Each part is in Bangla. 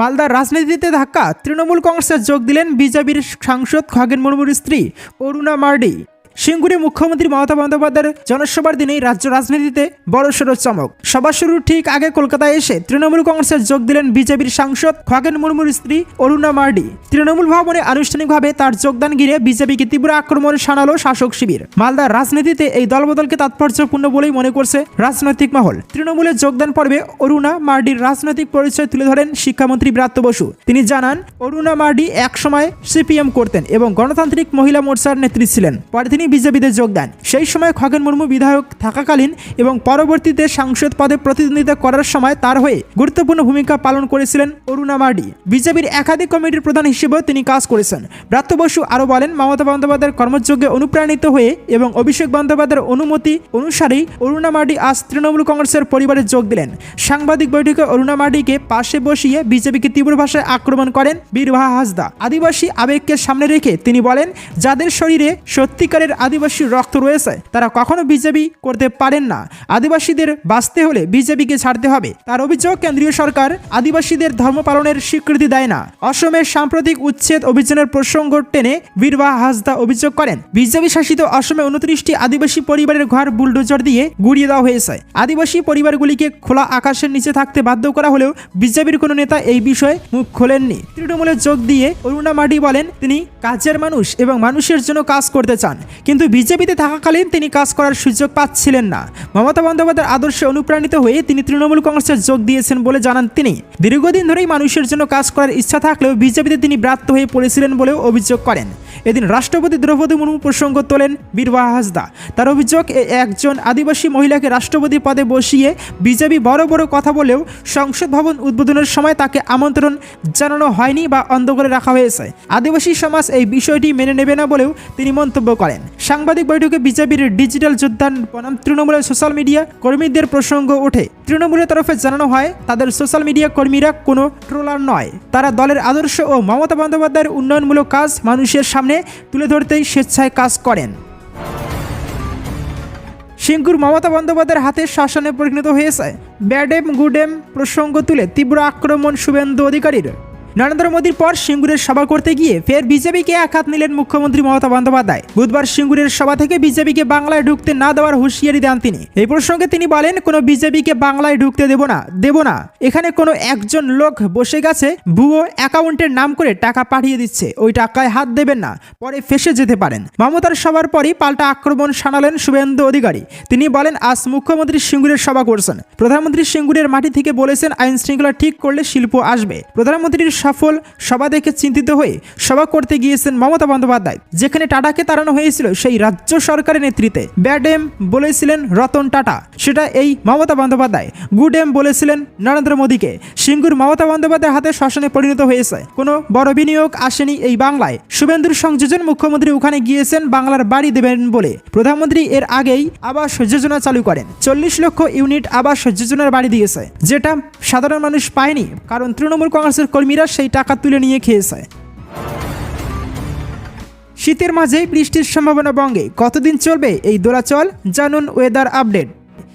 মালদার রাজনীতিতে ধাক্কা। তৃণমূল কংগ্রেসে যোগ দিলেন বিজেপির সাংসদ খগেন মুর্মুর স্ত্রী অরুণা মার্ডি। সিঙ্গুরে মুখ্যমন্ত্রী মমতা বন্দ্যোপাধ্যায়ের জনসভার দিনেই রাজ্য রাজনীতিতে বড়সড় চমক। সভা শুরুর ঠিক আগে কলকাতায় এসে তৃণমূল কংগ্রেসে যোগ দিলেন বিজেপির সাংসদ খগেন মুর্মুর স্ত্রী অরুণা মার্ডি। তৃণমূল ভবনে আনুষ্ঠানিকভাবে তার যোগদান ঘিরে বিজেপিকে তীব্র আক্রমণ শানালো শাসক শিবির। মালদার রাজনীতিতে এই দলবদলকে তাৎপর্যপূর্ণ বলেই মনে করছে রাজনৈতিক মহল। তৃণমূলের যোগদান পর্বে অরুণা মার্ডির রাজনৈতিক পরিচয় তুলে ধরেন শিক্ষামন্ত্রী ব্রাত্য বসু। তিনি জানান, অরুণা মার্ডি একসময় সিপিএম করতেন এবং গণতান্ত্রিক মহিলা মোর্চার নেত্রী ছিলেন। পরে তিনি বিজেপিতে যোগ দেন। সেই সময় খগেন মুর্মু বিধায়ক থাকাকালীন এবং পরবর্তীতে সাংসদ পদে প্রতিদ্বন্দ্বিতা করার সময় তার হয়ে গুরুত্বপূর্ণ ভূমিকা পালন করেছিলেন অরুণা মার্ডি। বিজেপির একাধিক কমিটির প্রধান হিসেবেও তিনি কাজ করেছেন। ব্রাত্য বসু আরও বলেন, মমতা বন্দ্যোপাধ্যায়ের কর্মযোগ্যে অনুপ্রাণিত হয়ে এবং অভিষেক বন্দ্যোপাধ্যায়ের অনুমতি অনুসারেই অরুণা মার্ডি আজ তৃণমূল কংগ্রেসের পরিবারে যোগ দিলেন। সাংবাদিক বৈঠকে অরুণা মার্ডিকে পাশে বসিয়ে বিজেপিকে তীব্র ভাষায় আক্রমণ করেন বীরবাহা হাসদা। আদিবাসী আবেগকে সামনে রেখে তিনি বলেন, যাদের শরীরে সত্যিকারের আদিবাসী রক্ত রয়েছে, তারা কখনো বিজেপি করতে পারেন না। আদিবাসীদের বাঁচতে হলে বিজেপিকে ছাড়তে হবে। তার অভিযোগ, কেন্দ্রীয় সরকার আদিবাসীদের ধর্ম পালনের স্বীকৃতি দেয় না। অসমের সাম্প্রতিক উচ্ছেদ অভিযানের প্রসঙ্গ টেনে বীরবা হাসদা অভিযোগ করেন, বিজেপি শাসিত অসমে উনত্রিশটি আদিবাসী পরিবারের ঘর বুলডোজার দিয়ে গুড়িয়ে দেওয়া হয়েছে। আদিবাসী পরিবারগুলিকে খোলা আকাশের নিচে থাকতে বাধ্য করা হলেও বিজেপির কোনো নেতা এই বিষয়ে মুখ খোলেননি। তৃণমূলে যোগ দিয়ে অরুণা মাডি বলেন, তিনি কাজের মানুষ এবং মানুষের জন্য কাজ করতে চান। কিন্তু বিজেপিতে থাকাকালীন তিনি কাজ করার সুযোগ পাচ্ছিলেন না। মমতা বন্দ্যোপাধ্যায়ের আদর্শে অনুপ্রাণিত হয়ে তিনি তৃণমূল কংগ্রেসে যোগ দিয়েছেন বলে জানান তিনি। দীর্ঘদিন ধরেই মানুষের জন্য কাজ করার ইচ্ছা থাকলেও বিজেপিতে তিনি ব্রাত্য হয়ে পড়েছিলেন বলেও অভিযোগ করেন। এদিন রাষ্ট্রপতি দ্রৌপদী মুর্মু প্রসঙ্গ তোলেন বীরবাহা হাসদা। তার অভিযোগ একজন আদিবাসী মহিলাকে রাষ্ট্রপতি পদে বসিয়ে বিজেপি বড় বড় কথা বলেও সংসদ ভবন উদ্বোধনের সময় তাকে আমন্ত্রণ জানানো হয়নি বা অন্ধ করে রাখা হয়েছে। আদিবাসী সমাজ এই বিষয়টি মেনে নেবে না বলেও তিনি মন্তব্য করেন। সাংবাদিক বৈঠকে বিজেপির ডিজিটাল যোদ্ধান বনাম তৃণমূলের সোশ্যাল মিডিয়া কর্মীদের প্রসঙ্গ ওঠে। তৃণমূলের তরফে জানানো হয়, তাদের সোশ্যাল মিডিয়া কর্মীরা কোনো ট্রোলার নয়। তারা দলের আদর্শ ও মমতা বন্দ্যোপাধ্যায়ের উন্নয়নমূলক কাজ মানুষের সামনে তুলে ধরতেই স্বেচ্ছায় কাজ করেন। সিঙ্গুর মমতা বন্দ্যোপাধ্যায়ের হাতে শাসনে পরিণত হয়েছে। ব্যাডেম গুডেম প্রসঙ্গ তুলে তীব্র আক্রমণ শুভেন্দু অধিকারীর। নরেন্দ্র মোদীর পর সিঙ্গুরের সভা করতে গিয়ে ফের বিজেপিকে হাত নিলেন মুখ্যমন্ত্রী মমতা বন্দ্যোপাধ্যায়। বুধবার সিঙ্গুরের সভা থেকে বিজেপিকে বাংলায় ঢুকতে না দেওয়ার হুঁশিয়ারি দেন তিনি। এই প্রসঙ্গে তিনি বলেন, কোনো বিজেপিকে বাংলায় ঢুকতে দেব না দেব না। এখানে কোনো একজন লোক বসে গেছে, ভুয়ো অ্যাকাউন্টের নাম করে টাকা পাঠিয়ে দিচ্ছে। ওই টাকায় হাত দেবেন না, পরে ফেসে যেতে পারেন। মমতার সভার পরই পাল্টা আক্রমণ শানালেন শুভেন্দু অধিকারী। তিনি বলেন, আজ মুখ্যমন্ত্রী সিঙ্গুরের সভা করছেন। প্রধানমন্ত্রী সিঙ্গুরের মাটি থেকে বলেছেন আইন শৃঙ্খলা ঠিক করলে শিল্প আসবে। প্রধানমন্ত্রীর সফল সভা দেখে চিন্তিত হয়ে সভা করতে গিয়েছেন মমতা বন্দ্যোপাধ্যায়, যেখানে টাটাকে তাড়ানো হয়েছিল সেই রাজ্য সরকারের নেতৃত্বে। ব্যাড এম বলেছিলেন রতন টাটা, সেটা এই মমতা বন্দ্যোপাধ্যায়। গুড এম বলেছিলেন নরেন্দ্র মোদীকে। সিঙ্গুর মমতা বন্দ্যোপাধ্যায়ের হাতে শাসনে পরিণত হয়েছে। কোনো বড় বিনিয়োগ আসেনি এই বাংলায়। শুভেন্দুর সংযোজন মুখ্যমন্ত্রী ওখানে গিয়েছেন বাংলার বাড়ি দেবেন বলে। প্রধানমন্ত্রী এর আগেই আবাস যোজনা চালু করেন। চল্লিশ লক্ষ ইউনিট আবাস যোজনার বাড়ি দিয়েছে, যেটা সাধারণ মানুষ পায়নি। কারণ তৃণমূল কংগ্রেসের কর্মীরা সেই টাকা তুলে নিয়ে খেয়েছে। শীতের মাঝেই বৃষ্টির সম্ভাবনা বঙ্গে কতদিন চলবে এই দোলাচল? জানুন ওয়েদার আপডেট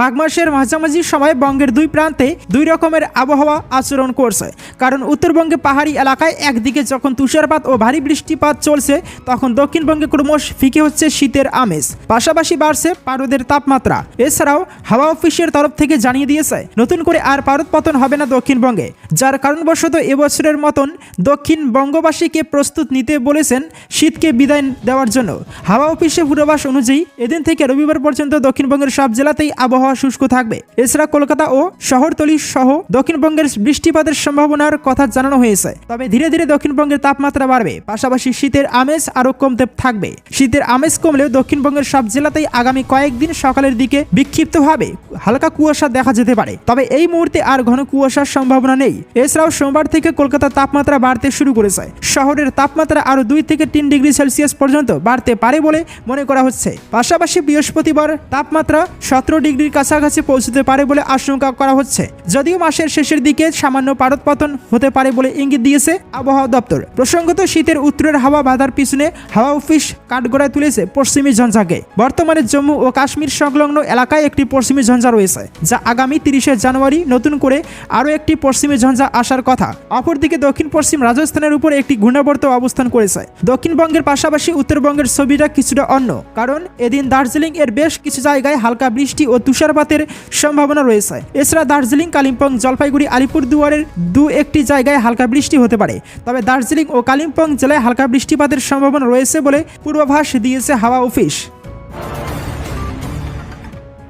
মাঘ মাসের মাঝামাঝি সময় বঙ্গের দুই প্রান্তে দুই রকমের আবহাওয়া আচরণ করছে। কারণ উত্তরবঙ্গে পাহাড়ি এলাকায় একদিকে যখন তুষারপাত ও ভারী বৃষ্টিপাত চলছে, তখন দক্ষিণবঙ্গে ক্রমশ ফিকে হচ্ছে শীতের আমেজ। পাশাপাশি বাড়ছে পারদের তাপমাত্রা। এছাড়াও হাওয়া অফিসের তরফ থেকে জানিয়ে দিয়েছে, নতুন করে আর পারদ পতন হবে না দক্ষিণবঙ্গে। যার কারণবশত এবছরের মতন দক্ষিণ বঙ্গবাসীকে প্রস্তুত নিতে বলেছেন শীতকে বিদায় দেওয়ার জন্য। হাওয়া অফিসে পূর্বাভাস অনুযায়ী, এদিন থেকে রবিবার পর্যন্ত দক্ষিণবঙ্গের সব জেলাতেই আবহাওয়া শুষ্ক থাকবে। এছাড়া কলকাতা ও শহরতলি সহ দক্ষিণবঙ্গের বৃষ্টিপাতের সম্ভাবনার কথা জানানো হয়েছে। তবে ধীরে ধীরে দক্ষিণবঙ্গের তাপমাত্রা বাড়বে। পাশাপাশি শীতের আমেজ আরও কমতে থাকবে। শীতের আমেজ কমলেও দক্ষিণবঙ্গের সব জেলাতেই আগামী কয়েকদিন সকালের দিকে বিক্ষিপ্তভাবে হালকা কুয়াশা দেখা যেতে পারে। তবে এই মুহূর্তে আর ঘন কুয়াশার সম্ভাবনা নেই। এছাড়াও সোমবার থেকে কলকাতার তাপমাত্রা বাড়তে শুরু করেছে। শহরের তাপমাত্রা আরও দুই থেকে তিন ডিগ্রি সেলসিয়াস পর্যন্ত বাড়তে পারে বলে মনে করা হচ্ছে। পাশাপাশি বৃহস্পতিবার তাপমাত্রা সতেরো ডিগ্রির কাছাকাছি পৌঁছতে পারে বলে আশঙ্কা করা হচ্ছে। যদিও মাসের শেষের দিকে সামান্য পারদপতন হতে পারে বলে ইঙ্গিত দিয়েছে আবহাওয়া দপ্তর। প্রসঙ্গত, শীতের উত্তরের হাওয়া বাধার পিছনে হাওয়া অফিস কাঠগড়ায় তুলেছে পশ্চিমী ঝঞ্ঝাকে। বর্তমানে জম্মু ও কাশ্মীর সংলগ্ন এলাকায় একটি পশ্চিমী ঝঞ্ঝা রয়েছে, যা আগামী তিরিশে জানুয়ারি নতুন করে আরও একটি পশ্চিমী ঝঞ্ঝা আসার কথা। অপরদিকে দক্ষিণ পশ্চিম রাজস্থানের উপর একটি ঘূর্ণাবর্ত অবস্থান করেছে। দক্ষিণবঙ্গের পাশাপাশি উত্তরবঙ্গের ছবিটা কিছুটা অন্য, কারণ এদিন দার্জিলিং এর বেশ কিছু জায়গায় হালকা বৃষ্টি ও তুষারপাতের সম্ভাবনা রয়েছে। এছাড়া দার্জিলিং, কালিম্পং, জলপাইগুড়ি, আলিপুরদুয়ারের দু একটি জায়গায় হালকা বৃষ্টি হতে পারে। তবে দার্জিলিং ও কালিম্পং জেলায় হালকা বৃষ্টিপাতের সম্ভাবনা রয়েছে বলে পূর্বাভাস দিয়েছে হাওয়া অফিস।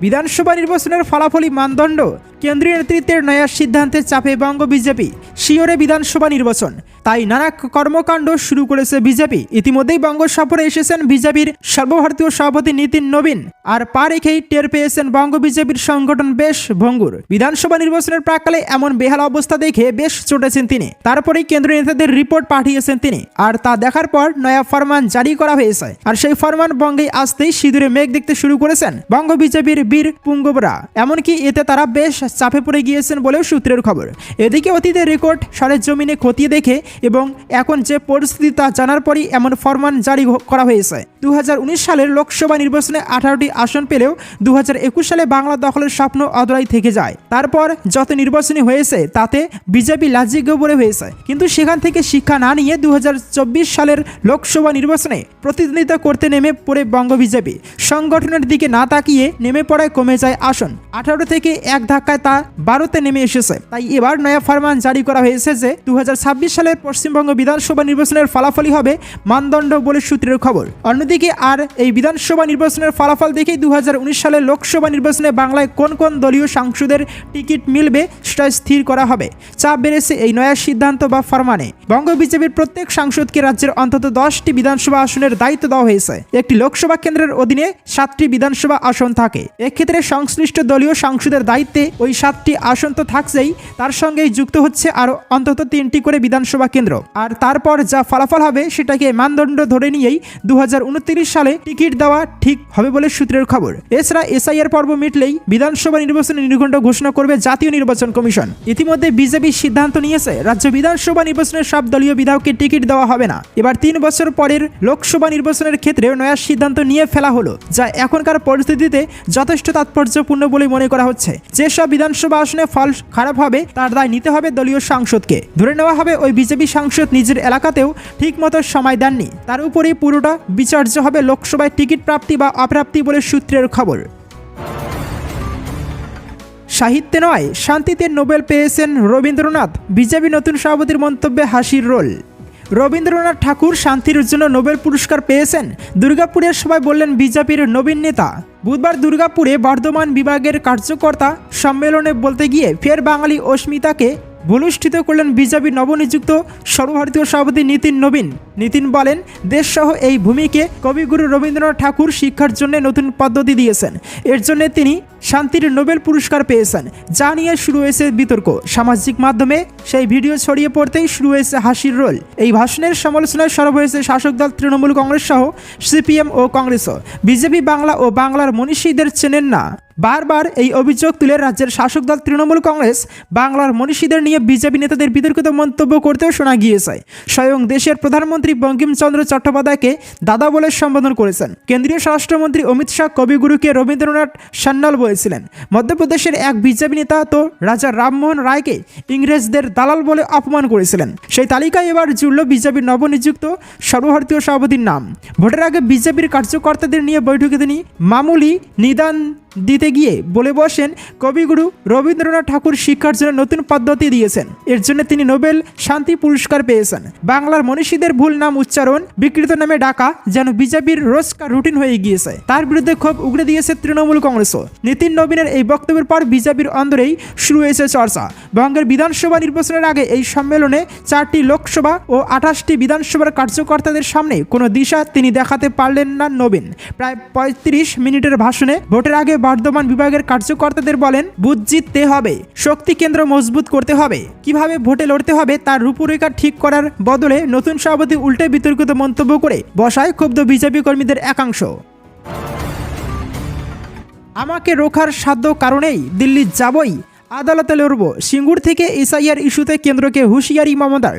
বিধানসভা নির্বাচনের ফলাফলই মানদণ্ড। কেন্দ্রীয় নেতৃত্বের নয়া সিদ্ধান্তে চাপে বঙ্গ বিজেপি। শিওরে বিধানসভা নির্বাচন। তাই নানা কর্মকাণ্ড শুরু করেছে বিজেপি। ইতিমধ্যেই বঙ্গ সফরে এসেছেন বিজেপির সর্বভারতীয় সভাপতি নীতিন নবীন আর পা রেখেই টের পেয়েছেন বঙ্গ বিজেপির সংগঠন বেশ ভঙ্গুর। বিধানসভা নির্বাচনের প্রাকালে এমন বেহাল অবস্থা দেখে বেশ চটেছেন তিনি। তারপরেই কেন্দ্রীয় নেতাদের রিপোর্ট পাঠিয়েছেন তিনি আর তা দেখার পর নয়া ফরমান জারি করা হয়েছে। আর সেই ফরমান বঙ্গে আসতেই সিঁদুরে মেঘ দেখতে শুরু করেছেন বঙ্গ বিজেপির বীর পুঙ্গবরা। এমনকি এতে তারা বেশ চাপে পড়ে গিয়েছেন বলেও সূত্রের খবর। এদিকে অতীতের রেকর্ড সারের জমিনে খতিয়ে দেখে এবং এখন যে পরিস্থিতি তা জানার পরই এমন ফরমান জারি করা হয়েছে। দু হাজার উনিশ সালের লোকসভা নির্বাচনে আঠারোটি আসন পেলেও দু হাজার একুশ সালে বাংলা দখলের স্বপ্ন অদরাই থেকে যায়। তারপর যত নির্বাচনী হয়েছে, তাতে বিজেপি লাজিয়ে গোবরে হয়েছে। কিন্তু সেখান থেকে শিক্ষা না নিয়ে দু হাজার চব্বিশ সালের লোকসভা নির্বাচনে প্রতিদ্বন্দ্বিতা করতে নেমে পড়ে বঙ্গ বিজেপি। সংগঠনের দিকে না তাকিয়ে নেমে পড়ায় কমে যায় আসন। আঠারো থেকে এক ধাক্কায় তা বারোতে নেমে এসেছে। তাই এবার নয়া ফরমান জারি করা হয়েছে যে দু সালের পশ্চিমবঙ্গ বিধানসভা নির্বাচনের ফলাফলই হবে মানদণ্ড বলে সূত্রের খবর। অন্যদিকে আর এই বিধানসভা নির্বাচনের ফলাফল দেখেই দু সালে লোকসভা নির্বাচনে বাংলায় কোন কোন দলীয় সাংসদের টিকিট মিলবে সেটা স্থির করা হবে। চাপ বেড়েছে এই নয়া সিদ্ধান্ত বা ফরমানে। বঙ্গ বিজেপির প্রত্যেক সাংসদকে রাজ্যের অন্তত দশটি বিধানসভা আসনের দায়িত্ব দেওয়া হয়েছে। একটি লোকসভা কেন্দ্রের অধীনে সাতটি বিধানসভা আসন থাকে। এক্ষেত্রে সংশ্লিষ্ট দলীয় সাংসদের দায়িত্বে ওই সাতটি আসন তো থাকছেই, তার সঙ্গেই যুক্ত হচ্ছে আরও অন্তত তিনটি করে বিধানসভা কেন্দ্র। আর তারপর যা ফলাফল হবে সেটাকে মানদণ্ড ধরে নিয়েই দু সালে টিকিট দেওয়া ঠিক হবে বলে সূত্রের খবর। এছাড়া এসআইআর পর্ব মিটলেই বিধানসভা নির্বাচনে নির্ঘণ্ট ঘোষণা করবে জাতীয় নির্বাচন কমিশন। ইতিমধ্যে বিজেপি সিদ্ধান্ত নিয়েছে, রাজ্য বিধানসভা নির্বাচনের সব দলীয় বিধায়ককে টিকিট দেওয়া হবে না। এবার তিন বছর পরের লোকসভা নির্বাচনের ক্ষেত্রে নয়া সিদ্ধান্ত নিয়ে ফেলা হলো, যা এখনকার পরিস্থিতিতে যথেষ্ট তাৎপর্যপূর্ণ বলে মনে করা হচ্ছে। যেসব বিধানসভা আসনে ফল খারাপ হবে, তার দায় নিতে হবে দলীয় সাংসদকে। ধরে নেওয়া হবে ওই বিজেপি সাংসদ নিজের এলাকাতেও ঠিকমতো সময় দেননি। তার উপরেই পুরোটা বিচার্য হবে লোকসভায় টিকিট প্রাপ্তি বা অপ্রাপ্তি বলে সূত্রের খবর। সাহিত্যে নয়, শান্তিতে নোবেল পেয়েছেন রবীন্দ্রনাথ, বিজেপি নতুন সভাপতির মন্তব্যে হাসির রোল। রবীন্দ্রনাথ ঠাকুর শান্তির জন্য নোবেল পুরস্কার পেয়েছেন, দুর্গাপুরের সবাই বললেন বিজেপির নবীন নেতা। বুধবার দুর্গাপুরে বর্ধমান বিভাগের কার্যকর্তা সম্মেলনে বলতে গিয়ে ফের বাঙালি অস্মিতাকে ভুলুষ্ঠিত করলেন বিজেপি নবনিযুক্ত সর্বভারতীয় সভাপতি নীতিন নবীন। নীতিন বলেন, দেশসহ এই ভূমিকে কবিগুরু রবীন্দ্রনাথ ঠাকুর শিক্ষার জন্য নতুন পদ্ধতি দিয়েছেন। এর জন্য তিনি শান্তির নোবেল পুরস্কার পেয়েছেন, যা নিয়ে শুরু হয়েছে বিতর্ক। সামাজিক মাধ্যমে সেই ভিডিও ছড়িয়ে পড়তেই শুরু হয়েছে হাসির রোল। এই ভাষণের সমালোচনায় সরব হয়েছে শাসক দল তৃণমূল কংগ্রেস সহ সিপিএম ও কংগ্রেসও। বিজেপি বাংলা ও বাংলার মনীষীদের চেনেন না। বারবার এই অভিযোগ তুলে রাজ্যের শাসক দল তৃণমূল কংগ্রেস, বাংলার মনীষীদের নিয়ে বিজেপি নেতাদের বিতর্কিত মন্তব্য করতেও শোনা গিয়েছে। স্বয়ং দেশের প্রধানমন্ত্রী বঙ্কিমচন্দ্র চট্টোপাধ্যায়কে দাদা বলে সম্বোধন করেছেন। কেন্দ্রীয় স্বরাষ্ট্রমন্ত্রী অমিত শাহ, কবিগুরুকে রবীন্দ্রনাথ সান্যাল বলেছিলেন। মধ্যপ্রদেশের এক বিজেপি নেতা তো রাজা রামমোহন রায়কে ইংরেজদের দালাল বলে অপমান করেছিলেন। সেই তালিকায় এবার জুড়ল বিজেপির নবনিযুক্ত সর্বভারতীয় সভাপতির নাম। ভোটের আগে বিজেপির কার্যকর্তাদের নিয়ে বৈঠকে তিনি মামুলি নিদান দিতে গিয়ে বলে বসেন, কবিগুরু রবীন্দ্রনাথ ঠাকুর শিক্ষার জন্য নতুন পদ্ধতি দিয়েছেন। এর জন্য তিনি নোবেল শান্তি পুরস্কার পেয়েছেন। বাংলার মনীষীদের ভুল নাম উচ্চারণ বিকৃত নামে ডাকা যেন বিজেপির রোজকার রুটিন হয়ে গিয়েছে। তার বিরুদ্ধে ক্ষোভ উগড়ে দিয়েছে তৃণমূল কংগ্রেসও নীতিন নবীনের এই বক্তব্যের পর বিজেপির অন্দরেই শুরু হয়েছে চর্চা। বঙ্গের বিধানসভা নির্বাচনের আগে এই সম্মেলনে চারটি লোকসভা ও আঠাশটি বিধানসভার কার্যকর্তাদের সামনে কোনো দিশা তিনি দেখাতে পারলেন না নবীন। প্রায় পঁয়ত্রিশ মিনিটের ভাষণে ভোটের আগে বর্ধমান বিভাগের কার্যকর্তাদের বলেন, বুথ জিততে হবে, শক্তি কেন্দ্র মজবুত করতে হবে। কীভাবে ভোটে লড়তে হবে তার রূপরেখা ঠিক করার বদলে নতুন সভাপতি উল্টে বিতর্কিত মন্তব্য করে বসায় ক্ষুব্ধ বিজেপি কর্মীদের একাংশ। আমাকে রোখার সাধ্য কারণেই দিল্লি যাবই, আদালতে লড়ব, সিঙ্গুর থেকে এসআইআর ইস্যুতে কেন্দ্রকে হুঁশিয়ারি মমতার।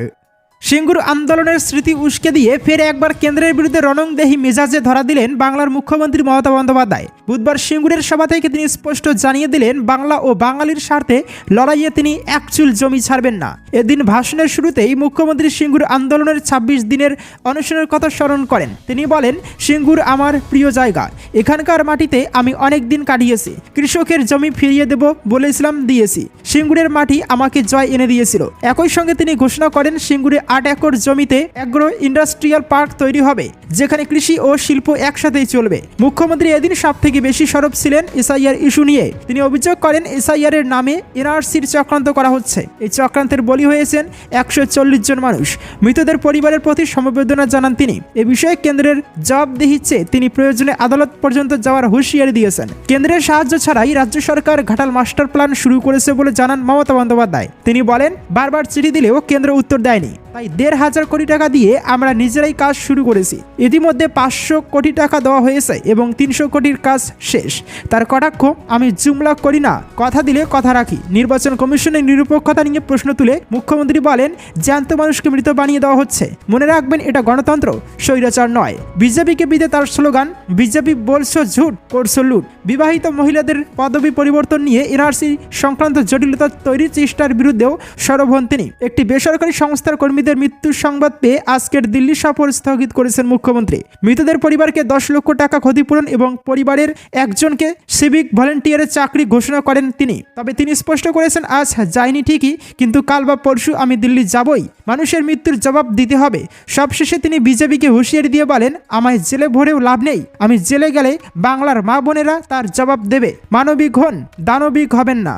সিঙ্গুর আন্দোলনের স্মৃতি উস্কে দিয়ে ফের একবার কেন্দ্রের বিরুদ্ধে রণংদেহী মেজাজে ধরা দিলেন বাংলার মুখ্যমন্ত্রী মমতা বন্দ্যোপাধ্যায়। বুধবার সিঙ্গুরের সভা থেকে তিনি স্পষ্ট জানিয়ে দিলেন, বাংলা ও বাঙালির স্বার্থে লড়াইয়ে তিনি একচুল জমি ছাড়বেন না। এদিন ভাষণের শুরুতেই মুখ্যমন্ত্রী সিঙ্গুর আন্দোলনের ২৬ দিনের অনশনের কথা স্মরণ করেন। তিনি বলেন, সিঙ্গুর আমার প্রিয় জায়গা। এখানকার মাটিতে আমি অনেক দিন কাটিয়েছি। কৃষকের জমি ফিরিয়ে দেব বলেছিলাম, দিয়েছি। সিঙ্গুরের মাটি আমাকে জয় এনে দিয়েছিল। একই সঙ্গে তিনি ঘোষণা করেন, সিঙ্গুরে আট একর জমিতে অ্যাগ্রো ইন্ডাস্ট্রিয়াল পার্ক তৈরি হবে, যেখানে কৃষি ও শিল্প একসাথেই চলবে। মুখ্যমন্ত্রী এদিন সব থেকে বেশি সরব ছিলেন এসআইআর ইস্যু নিয়ে। তিনি অভিযোগ করেন এসআইআর এর নামে এনআরসির চক্রান্ত করা হচ্ছে। এই চক্রান্তের বলি হয়েছেন একশো চল্লিশ জন মানুষ। মৃতদের পরিবারের প্রতি সমবেদনা জানান তিনি। এ বিষয়ে কেন্দ্রের জবাবদিহি চেয়ে তিনি প্রয়োজনে আদালত পর্যন্ত যাওয়ার হুঁশিয়ারি দিয়েছেন। কেন্দ্রের সাহায্য ছাড়াই রাজ্য সরকার ঘাটাল মাস্টার প্ল্যান শুরু করেছে বলে জানান মমতা বন্দ্যোপাধ্যায়। তিনি বলেন, বারবার চিঠি দিলেও কেন্দ্র উত্তর দেয়নি। তাই দেড় হাজার কোটি টাকা দিয়ে আমরা নিজেরাই কাজ শুরু করেছি। ইতিমধ্যে পাঁচশো কোটি টাকা দেওয়া হয়েছে এবং তিনশো কোটির কাজ শেষ। তার কটাক্ষ, আমি জুমলা করি না। কথা দিলে কথা রাখি। নির্বাচন কমিশনের নিরপেক্ষতা নিয়ে প্রশ্ন তুলে মুখ্যমন্ত্রী বলেন, জ্যান্ত মানুষকে মৃত বানিয়ে দেওয়া হচ্ছে। মনে রাখবেন, এটা গণতন্ত্র, স্বৈরাচার নয়। বিজেপিকে বিদে তার স্লোগান, বিজেপি বলছো ঝুট, করছ লুট। বিবাহিত মহিলাদের পদবি পরিবর্তন নিয়ে এনআরসি সংক্রান্ত জটিলতা তৈরির চেষ্টার বিরুদ্ধেও সরব হন তিনি। একটি বেসরকারি সংস্থার কর্মীদের মৃত্যুর সংবাদ পেয়ে আজকের দিল্লি সফর স্থগিত করেছেন মুখ্যমন্ত্রী। মৃতদের পরিবারকে দশ লক্ষ টাকা ক্ষতিপূরণ এবং পরিবারের একজনকে সিভিক ভলেন্টিয়ারের চাকরি ঘোষণা করেন তিনি। তবে তিনি স্পষ্ট করেছেন, আজ যায়নি ঠিকই, কিন্তু কাল বা পরশু আমি দিল্লি যাবই। মানুষের মৃত্যুর জবাব দিতে হবে। সবশেষে তিনি বিজেপিকে হুঁশিয়ারি দিয়ে বলেন, আমায় জেলে ভরেও লাভ নেই। আমি জেলে গেলে বাংলার মা বোনেরা তার জবাব দেবে। মানবিক হন, দানবিক হবেন না।